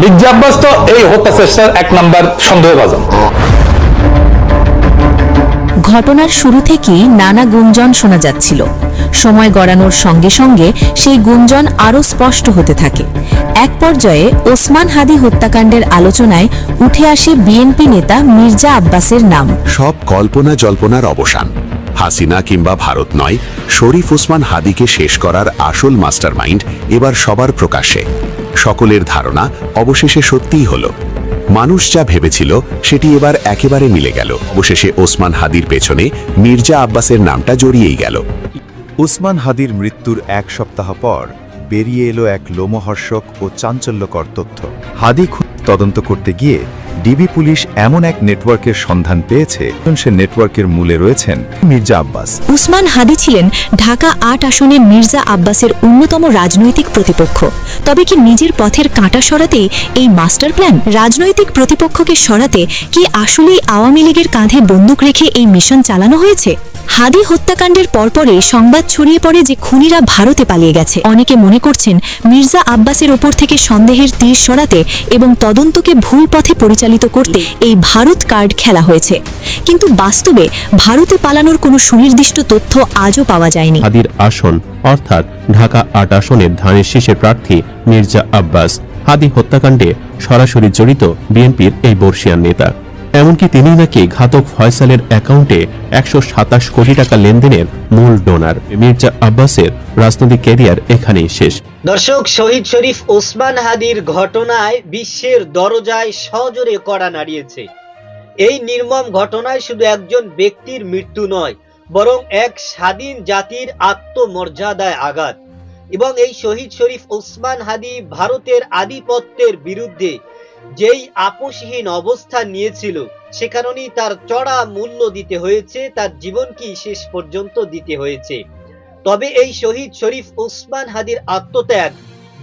মির্জা আব্বাস তো এই হত্যা চেষ্টার এক নাম্বার সন্দেহভাজন ঘটনার শুরু থেকেই নানা গুঞ্জন শোনা যাচ্ছিল। সময় গড়ানোর সঙ্গে সঙ্গে সেই গুঞ্জন আরও স্পষ্ট হতে থাকে। এক পর্যায়ে ওসমান হাদি হত্যাকাণ্ডের আলোচনায় উঠে আসে বিএনপি নেতা মির্জা আব্বাসের নাম। সব কল্পনা জল্পনার অবসান। হাসিনা কিংবা ভারত নয় শরীফ ওসমান হাদিকে শেষ করার আসল মাস্টারমাইন্ড এবার সবার প্রকাশ্যে। সকলের ধারণা অবশেষে সত্যিই হলো। মানুষ যা ভেবেছিল, সেটি এবার একেবারে মিলে গেল। অবশেষে ওসমান হাদির পেছনে মির্জা আব্বাসের নামটা জড়িয়েই গেল। ওসমান হাদির মৃত্যুর এক সপ্তাহ পর বেরিয়ে এলো এক লোমহর্ষক ও চাঞ্চল্যকর তথ্য। হাদি তদন্ত করতে গিয়ে ডিবি পুলিশ এমন এক নেটওয়ার্কের সন্ধান পেয়েছে সে নেটওয়ার্কের মূলে রয়েছেন মির্জা আব্বাস। উসমান হাদি ছিলেন ঢাকা আট আসনে মির্জা আব্বাসের অন্যতম রাজনৈতিক প্রতিপক্ষ। তবে কি নিজের পথের কাঁটা সরাতেই এই মাস্টার প্ল্যান রাজনৈতিক প্রতিপক্ষকে সরাতে কি আসলেই আওয়ামী লীগের কাঁধে বন্দুক রেখে এই মিশন চালানো হয়েছে? হাদি হত্যাকাণ্ডের পরপরে সংবাদ ছড়িয়ে পড়ে যে খুনিরা ভারতে পালিয়ে গেছে। অনেকে মনে করছেন মির্জা আব্বাসের ওপর থেকে সন্দেহের তীর সরাতে এবং তদন্তকে ভুল পথে পরিচালিত করতে এই ভারত কার্ড খেলা হয়েছে। কিন্তু বাস্তবে ভারতে পালানোর কোনো সুনির্দিষ্ট তথ্য আজও পাওয়া যায়নি। হাদির আসন, অর্থাৎ ঢাকা আট আসনের ধানের শীষের প্রার্থী মির্জা আব্বাস, হাদি হত্যাকাণ্ডে সরাসরি জড়িত বিএনপির এই বর্ষিয়ান নেতা। এমনকি তিনি নাকি ঘাতক ফয়সালের অ্যাকাউন্টে একশো সাতাশ কোটি টাকা লেনদেনের মূল ডোনার। মির্জা আব্বাসের রাজনৈতিক ক্যারিয়ার এখানেই শেষ। দর্শক, শহীদ শরীফ ওসমান হাদির ঘটনায় বিশ্বের দরজায় সজোরে কড়া নাড়িয়েছে। এই নির্মম ঘটনায় শুধু একজন ব্যক্তির মৃত্যু নয়, বরং এক স্বাধীন জাতির আত্মমর্যাদায় আঘাত। এবং এই শহীদ শরীফ ওসমান হাদি ভারতের আধিপত্যের বিরুদ্ধে যেই আপোষহীন অবস্থান নিয়েছিল সে কারণেই তার চড়া মূল্য দিতে হয়েছে, তার জীবনকেই শেষ পর্যন্ত দিতে হয়েছে। তবে এই শহীদ শরীফ ওসমান হাদির আত্মত্যাগ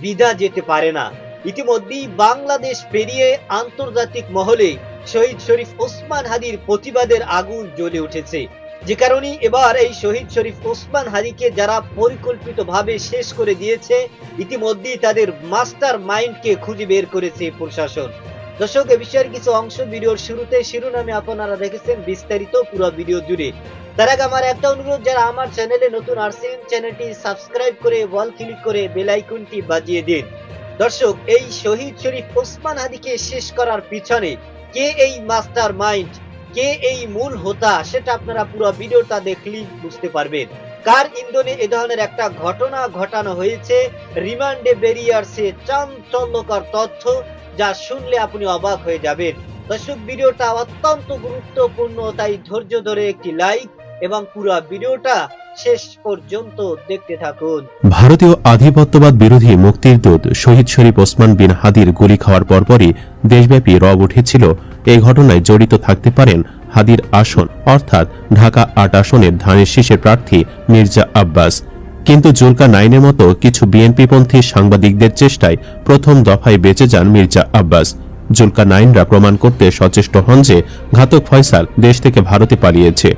বিদা যেতে পারে না। ইতিমধ্যেই বাংলাদেশ পেরিয়ে আন্তর্জাতিক মহলে শহীদ শরীফ ওসমান হাদির প্রতিবাদের আগুন জ্বলে উঠেছে। যে কারণে এবার এই শহীদ শরীফ ওসমান হাদিকে যারা পরিকল্পিতভাবে শেষ করে দিয়েছে, ইতিমধ্যেই তাদের মাস্টার মাইন্ডকে খুঁজে বের করেছে প্রশাসন। দর্শক, এ বিষয়ের কিছু অংশ ভিডিওর শুরুতে শিরোনামে আপনারা দেখেছেন বিস্তারিত পুরো ভিডিও জুড়ে। তার আগে আমার একটা অনুরোধ, যারা আমার চ্যানেলে নতুন আসছেন, চ্যানেলটি সাবস্ক্রাইব করে ওয়াল ক্লিক করে বেল আইকনটি বাজিয়ে দিন। দর্শক, এই শহীদ শরীফ ওসমান হাদিকে শেষ করার পিছনে কে এই মাস্টার মাইন্ড? কে এই মূল হোতা, সেটা আপনারা পুরো ভিডিওটা দেখলেই বুঝতে পারবেন। কার ইন্ধনে এ ধরনের একটা ঘটনা ঘটানো হয়েছে? রিমান্ডে বেরিয়ে আসছে চাঞ্চল্যকর তথ্য যা শুনলে আপনি অবাক হয়ে যাবেন। দর্শক, ভিডিওটা অত্যন্ত গুরুত্বপূর্ণ, তাই ধৈর্য ধরে একটি লাইক এবং পুরো ভিডিওটা শেষ পর্যন্ত দেখতে থাকুন। ভারতীয় আধিপত্যবাদ বিরোধী মুক্তির দূত শহীদ শরীফ ওসমান বিন হাদির গুলি খাওয়ার পরপরই দেশব্যাপী রব উঠেছিল। এই ঘটনায় জড়িত থাকতে পারেন হাদির আসন, অর্থাৎ ঢাকা আট আসনের ধানের শীষের প্রার্থী মির্জা আব্বাস। কিন্তু জুলকা নাইনের মতো কিছু বিএনপিপন্থী সাংবাদিকদের চেষ্টায় প্রথম দফায় বেঁচে যান মির্জা আব্বাস। জুলকা নাইনরা প্রমাণ করতে সচেষ্ট হন যে ঘাতক ফয়সাল দেশ থেকে ভারতে পালিয়েছে।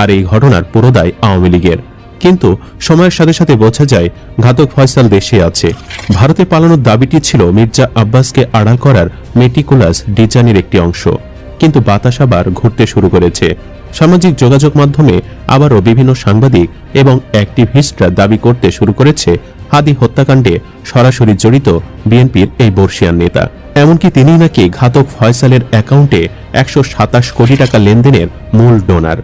আর এই ঘটনার পুরো দায় আওয়ামী লীগের। কিন্তু সময়ের সাথে সাথে বোঝা যায়, ঘাতক ফয়সাল দেশে আছে। ভারতে পালানোর দাবিটি ছিল মির্জা আব্বাসকে আড়াল করার মেটিকুলাস ডিজাইনের একটি অংশ। কিন্তু বাতাস আবার ঘুরতে শুরু করেছে। সামাজিক যোগাযোগ মাধ্যমে আবারও বিভিন্ন সাংবাদিক এবং অ্যাক্টিভিস্টরা দাবি করতে শুরু করেছে, হাদি হত্যাকাণ্ডে সরাসরি জড়িত বিএনপির এই বর্ষিয়ান নেতা। এমনকি তিনি নাকি ঘাতক ফয়সালের অ্যাকাউন্টে একশো সাতাশ কোটি টাকা লেনদেনের মূল ডোনার।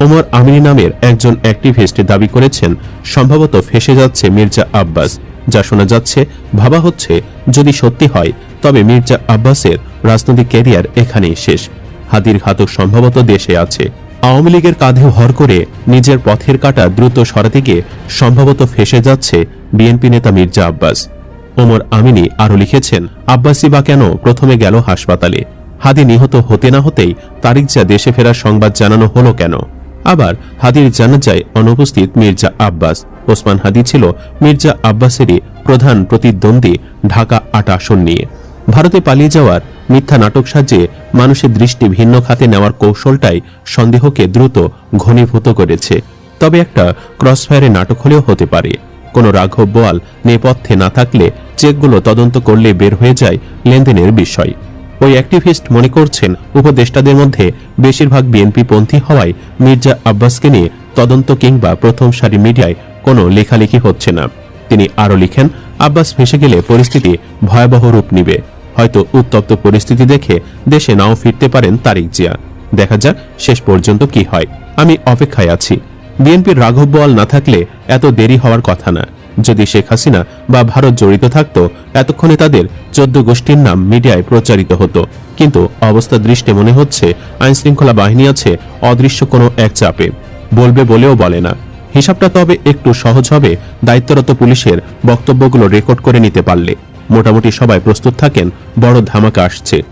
ওমর আমিনী নামের একজন অ্যাক্টিভিস্ট দাবি করেছেন, সম্ভবত ফেসে যাচ্ছে মির্জা আব্বাস। যা শোনা যাচ্ছে, ভাবা হচ্ছে, যদি সত্যি হয়, তবে মির্জা আব্বাসের রাজনৈতিক ক্যারিয়ার এখানেই শেষ। হাদির ঘাতক সম্ভবত দেশে আছে। আওয়ামী লীগের কাঁধে ভর করে নিজের পথের কাটা দ্রুত সরাতে গিয়ে সম্ভবত ফেসে যাচ্ছে বিএনপি নেতা মির্জা আব্বাস। ওমর আমিনী আরও লিখেছেন আব্বাসি বা কেন প্রথমে গেল হাসপাতালে? হাদি নিহত হতে না হতেই তারিক যা দেশে ফেরার সংবাদ জানানো হলো কেন? আবার হাদির জানা যায় অনুপস্থিত মির্জা আব্বাস। ওসমান হাদি ছিল মির্জা আব্বাসেরই প্রধান প্রতিদ্বন্দ্বী ঢাকা আট আসন নিয়ে ভারতে পালিয়ে যাওয়ার মিথ্যা নাটক সাজিয়ে মানুষের দৃষ্টি ভিন্ন খাতে নেওয়ার কৌশলটাই সন্দেহকে দ্রুত ঘনীভূত করেছে। তবে একটা ক্রসফায়ারের নাটক হলেও হতে পারে। কোনো রাঘব বোয়াল নেপথ্যে না থাকলে চেকগুলো তদন্ত করলে বের হয়ে যায় লেনদেনের বিষয়। ওই অ্যাক্টিভিস্ট মনে করছেন উপদেষ্টাদের মধ্যে বেশিরভাগ বিএনপি পন্থী হওয়ায় মির্জা আব্বাসকে নিয়ে তদন্ত কিংবা প্রথম সারি মিডিয়ায় কোনো লেখালেখি হচ্ছে না। তিনি আরও লিখেন, আব্বাস ফেসে গেলে পরিস্থিতি ভয়াবহ রূপ নিবে। হয়তো উত্তপ্ত পরিস্থিতি দেখে দেশে নাও ফিরতে পারেন তারিক জিয়া। দেখা যাক শেষ পর্যন্ত কি হয়। আমি অপেক্ষায় আছি। বিএনপির রাঘব বল না থাকলে এত দেরি হওয়ার কথা না। যদি শেখ হাসিনা বা ভারত জড়িত থাকতো, এতক্ষণে তাদের চোদ্দ গোষ্ঠীর নাম মিডিয়ায় প্রচারিত হতো। কিন্তু অবস্থা দৃষ্টে মনে হচ্ছে, আইনশৃঙ্খলা বাহিনী আছে অদৃশ্য কোনো এক চাপে। বলবে বলেও বলে না। হিসাবটা তবে একটু সহজ হবে, দায়িত্বরত পুলিশের বক্তব্যগুলো রেকর্ড করে নিতে পারলে। মোটামুটি সবাই প্রস্তুত থাকেন, বড় ধামাকা আসছে।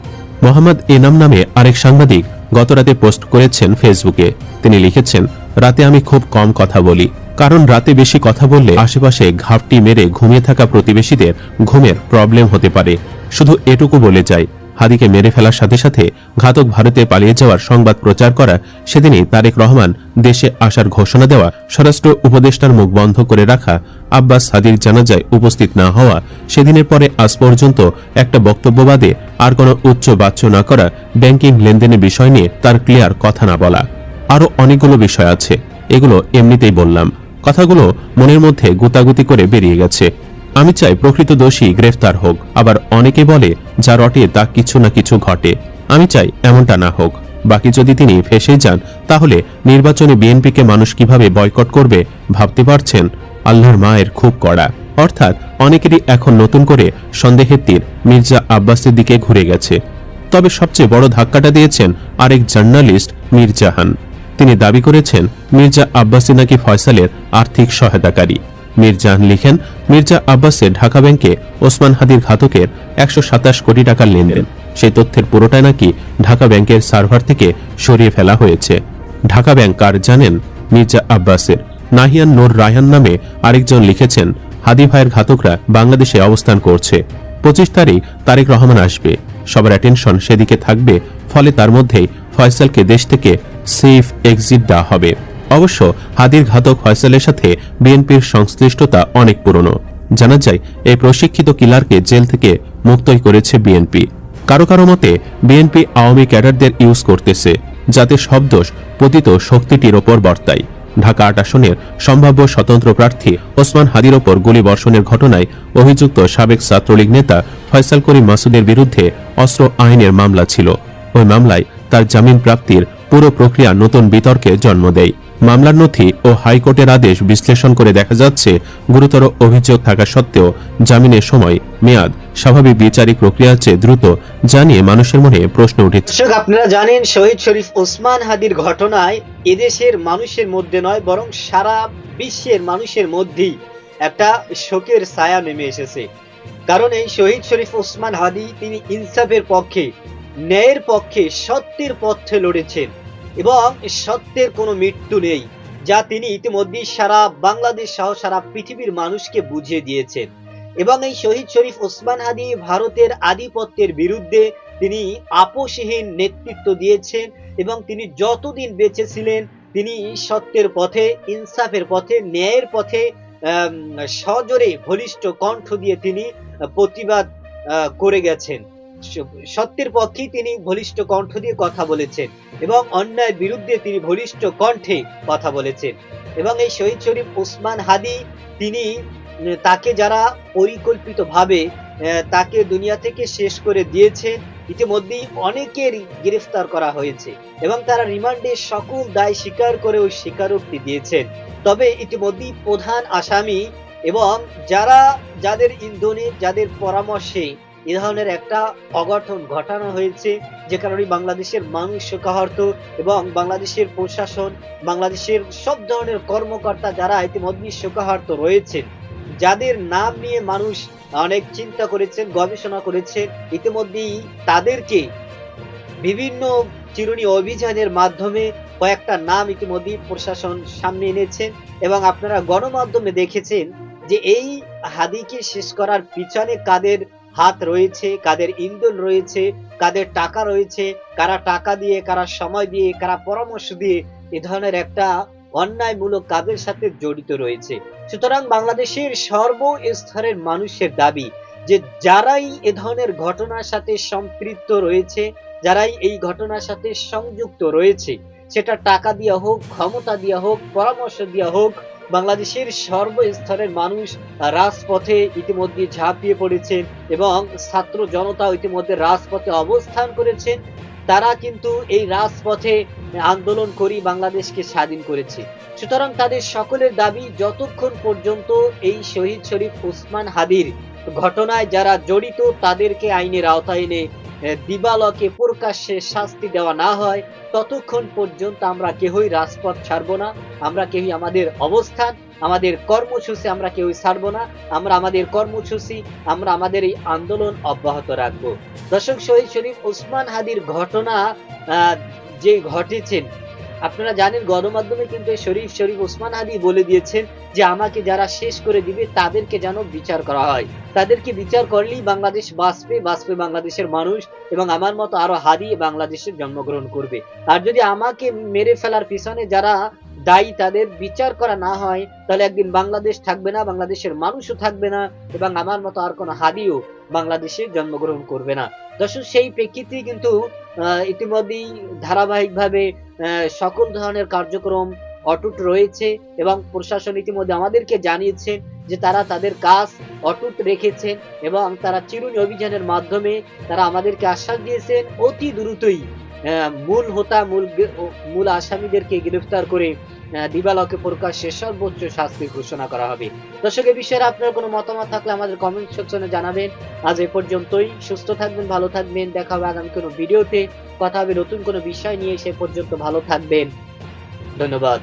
মোহাম্মদ এনাম নামে আরেক সাংবাদিক গতরাতে পোস্ট করেছেন ফেসবুকে। তিনি লিখেছেন, রাতে আমি খুব কম কথা বলি। কারণ রাতে বেশি কথা বললে আশেপাশে ঘাপটি মেরে ঘুমিয়ে থাকা প্রতিবেশীদের ঘুমের প্রবলেম হতে পারে। শুধু এটুকু বলে যায় হাদিকে মেরে ফেলার সাথে সাথে ঘাতক ভারতে পালিয়ে যাওয়ার সংবাদ প্রচার করা সেদিনই তারেক রহমান দেশে আসার ঘোষণা দেওয়া স্বরাষ্ট্র উপদেষ্টার মুখ বন্ধ করে রাখা আব্বাস হাদির জানাজায় উপস্থিত না হওয়া সেদিনের পরে আজ পর্যন্ত একটা বক্তব্য বাদে আর কোনো উচ্চ বাচ্য না করা ব্যাংকিং লেনদেনের বিষয় নিয়ে তার ক্লিয়ার কথা না বলা। আরও অনেকগুলো বিষয় আছে, এগুলো এমনিতেই বললাম। কথাগুলো মনের মধ্যে গুতাগুতি করে বেরিয়ে গেছে। আমি চাই প্রকৃত দোষী গ্রেফতার হোক, আবার অনেকে বলে যা রটে তা কিছু না কিছু ঘটে। আমি চাই এমনটা না হোক। বাকি যদি তিনি ফেসে যান, তাহলে নির্বাচনে বিএনপিকে মানুষ কীভাবে বয়কট করবে ভাবতে পারছেন? আল্লাহর মায়ের খুব কড়া। অর্থাৎ অনেকেরই এখন নতুন করে সন্দেহের তীর মির্জা আব্বাসের দিকে ঘুরে গেছে। তবে সবচেয়ে বড় ধাক্কাটা দিয়েছেন আরেক জার্নালিস্ট মীরজাহান তিনি দাবি করেছেন, মির্জা আব্বাসী নাকি ফয়সালের আর্থিক সহায়তাকারী। মির্জাহান লিখেন, মির্জা আব্বাসের ঢাকা ব্যাংকে ওসমান হাদির ঘাতকের একশো সাতাশ কোটি টাকার লেনদেন। সেই তথ্যের পুরোটাই নাকি ঢাকা ব্যাংকের সার্ভার থেকে সরিয়ে ফেলা হয়েছে। ঢাকা ব্যাংক কার জানেন? মির্জা আব্বাসের। নাহিয়ান নোর রায়হান নামে আরেকজন লিখেছেন, হাদি ভাইয়ের ঘাতকরা বাংলাদেশে অবস্থান করছে। পঁচিশ তারিখ তারেক রহমান আসবে। সবার অ্যাটেনশন সেদিকে থাকবে, ফলে তার মধ্যেই ফয়সালকে দেশ থেকে সেফ এক্সিট দেওয়া হবে। অবশ্য হাদির ঘাতক ফয়সালের সাথে বিএনপির সংশ্লিষ্টতা অনেক পুরনো। জানা যায়, এই প্রশিক্ষিত কিলারকে জেল থেকে মুক্তই করেছে বিএনপি। কারও কারও মতে, বিএনপি আওয়ামী ক্যাডারদের ইউজ করতেছে, যাতে সব দোষ পতিত শক্তিটির ওপর বর্তায়। ঢাকা আট আসনের সম্ভাব্য স্বতন্ত্র প্রার্থী ওসমান হাদির ওপর গুলি বর্ষণের ঘটনায় অভিযুক্ত সাবেক ছাত্রলীগ নেতা ফয়সাল করিম মাসুদের বিরুদ্ধে অস্ত্র আইনের মামলা ছিল। ওই মামলায় তার জামিন প্রাপ্তির পুরো প্রক্রিয়া নতুন বিতর্কে জন্ম দেয়। মামলার নথি ও হাইকোর্টের আদেশ বিশ্লেষণ করে দেখা যাচ্ছে, গুরুতর অভিযোগ থাকা সত্ত্বেও জামিনের সময় মেয়াদ স্বাভাবিক বিচারিক প্রক্রিয়ার চেয়ে দ্রুত জানিয়ে মানুষের মনে প্রশ্ন উঠেছে। আপনারা জানেন শহীদ শরীফ ওসমান হাদির ঘটনায় এদেশের মানুষের মধ্যে নয়, বরং সারা বিশ্বের মানুষের মধ্যেই একটা শোকের ছায়া নেমে এসেছে। কারণ এই শহীদ শরীফ ওসমান হাদি, তিনি ইনসাফের পক্ষে, ন্যায়ের পক্ষে সত্যের পথে লড়েছেন। এবং সত্যের কোনো মৃত্যু নেই, যা তিনি ইতিমধ্যেই সারা বাংলাদেশ সহ সারা পৃথিবীর মানুষকে বুঝিয়ে দিয়েছেন। এবং এই শহীদ শরীফ ওসমান হাদি ভারতের আধিপত্যের বিরুদ্ধে তিনি আপোষহীন নেতৃত্ব দিয়েছেন এবং তিনি যতদিন বেঁচে ছিলেন, তিনি সত্যের পথে, ইনসাফের পথে, ন্যায়ের পথে সজোরে ঘনিষ্ঠ কণ্ঠ দিয়ে তিনি প্রতিবাদ করে গেছেন। সত্যের পক্ষেই তিনি বলিষ্ঠ কণ্ঠ দিয়ে কথা বলেছেন এবং অন্যায়ের বিরুদ্ধে তিনি বলিষ্ঠ কণ্ঠে কথা বলেছেন। এবং এই শহীদ শরীফ ওসমান হাদি, তিনি তাকে যারা পরিকল্পিতভাবে তাকে দুনিয়া থেকে শেষ করে দিয়েছেন ইতিমধ্যেই অনেকের গ্রেফতার করা হয়েছে এবং তারা রিমান্ডে সকল দায় স্বীকার করে ওই স্বীকারোক্তি দিয়েছেন। তবে ইতিমধ্যেই প্রধান আসামি এবং যারা, যাদের ইন্ধনে, যাদের পরামর্শে এ ধরনের একটা অঘটন ঘটানো হয়েছে যে কারণে বাংলাদেশের মানুষ শোকাহত এবং বাংলাদেশের প্রশাসন, বাংলাদেশের সব ধরনের কর্মকর্তা যারা ইতিমধ্যে শোকাহত রয়েছেন, যাদের নাম নিয়ে মানুষ অনেক চিন্তা করেছেন, গবেষণা করেছেন, ইতিমধ্যেই তাদেরকে বিভিন্ন চিরুনি অভিযানের মাধ্যমে কয়েকটা নাম ইতিমধ্যেই প্রশাসন সামনে এনেছেন এবং আপনারা গণমাধ্যমে দেখেছেন যে এই হাদিকে শেষ করার পিছনে কাদের হাত রয়েছে, কাদের ইন্ধন রয়েছে, কাদের টাকা রয়েছে, কারা টাকা দিয়ে, কারা সময় দিয়ে, কারা পরামর্শ দিয়ে এ ধরনের একটা অন্যায়মূলক কাজের সাথে জড়িত রয়েছে। সুতরাং বাংলাদেশের সর্বস্তরের মানুষের দাবি যে যারাই এ ধরনের ঘটনার সাথে সম্পৃক্ত রয়েছে, যারাই এই ঘটনার সাথে সংযুক্ত রয়েছে, সেটা টাকা দিয়া হোক, ক্ষমতা দিয়া হোক, পরামর্শ দিয়া হোক বাংলাদেশের সর্বস্তরের মানুষ রাজপথে ইতিমধ্যে ঝাঁপিয়ে পড়েছেন এবং ছাত্র জনতা ইতিমধ্যে রাজপথে অবস্থান করেছেন তারা কিন্তু এই রাজপথে আন্দোলন করি বাংলাদেশকে স্বাধীন করেছে। সুতরাং তাদের সকলের দাবি, যতক্ষণ পর্যন্ত এই শহীদ শরীফ ওসমান হাদির ঘটনায় যারা জড়িত, তাদেরকে আইনের আওতায় এনে দিবালকে প্রকাশ্যে শাস্তি দেওয়া না হয়, ততক্ষণ পর্যন্ত আমরা কেহই রাজপথ ছাড়ব না। আমরা কেউই আমাদের অবস্থান, আমাদের কর্মসূচি আমরা কেউই ছাড়বো না। আমরা আমাদের কর্মসূচি, আমরা আমাদের এই আন্দোলন অব্যাহত রাখব। দর্শক শহীদ শরীফ ওসমান হাদির ঘটনা যে ঘটেছেন আপনারা জানেন, গণমাধ্যমে কিন্তু শরীফ শরীফ ওসমান হাদি বলে দিয়েছেন যে আমাকে যারা শেষ করে দিবে, তাদেরকে যেন বিচার করা হয়। তাদেরকে বিচার করলেই বাংলাদেশ বাঁচবে বাঁচবে বাংলাদেশের মানুষ এবং আমার মতো আরও হাদি বাংলাদেশে জন্মগ্রহণ করবে। আর যদি আমাকে মেরে ফেলার পিছনে যারা দায়ী তাদের বিচার করা না হয়, তাহলে একদিন বাংলাদেশ থাকবে না, বাংলাদেশের মানুষও থাকবে না এবং আমার মতো আর কোনো হাদিও বাংলাদেশে জন্মগ্রহণ করবে না। দর্শক, সেই প্রেক্ষিতে কিন্তু ইতিমধ্যেই ধারাবাহিকভাবে সকল ধরনের কার্যক্রম অটুট রয়েছে এবং প্রশাসন ইতিমধ্যে আমাদেরকে জানিয়েছেন যে তারা তাদের কাজ অটুট রেখেছেন এবং তারা চিরুনি অভিযানের মাধ্যমে তারা আমাদেরকে আশ্বাস দিয়েছেন অতি দ্রুতই। মূল হোতা, মূল মূল আসামিদেরকে গ্রেফতার করে দিবালকে প্রকাশ্যে সর্বোচ্চ শাস্তি ঘোষণা করা হবে। দর্শক এই বিষয়ে আপনার কোনো মতামত থাকলে আমাদের কমেন্ট সেকশনে জানাবেন। আজ এ পর্যন্তই, সুস্থ থাকবেন, ভালো থাকবেন, দেখা হবে আগামী কোনো ভিডিওতে কথা হবে নতুন কোনো বিষয় নিয়ে, সে পর্যন্ত ভালো থাকবেন। ধন্যবাদ।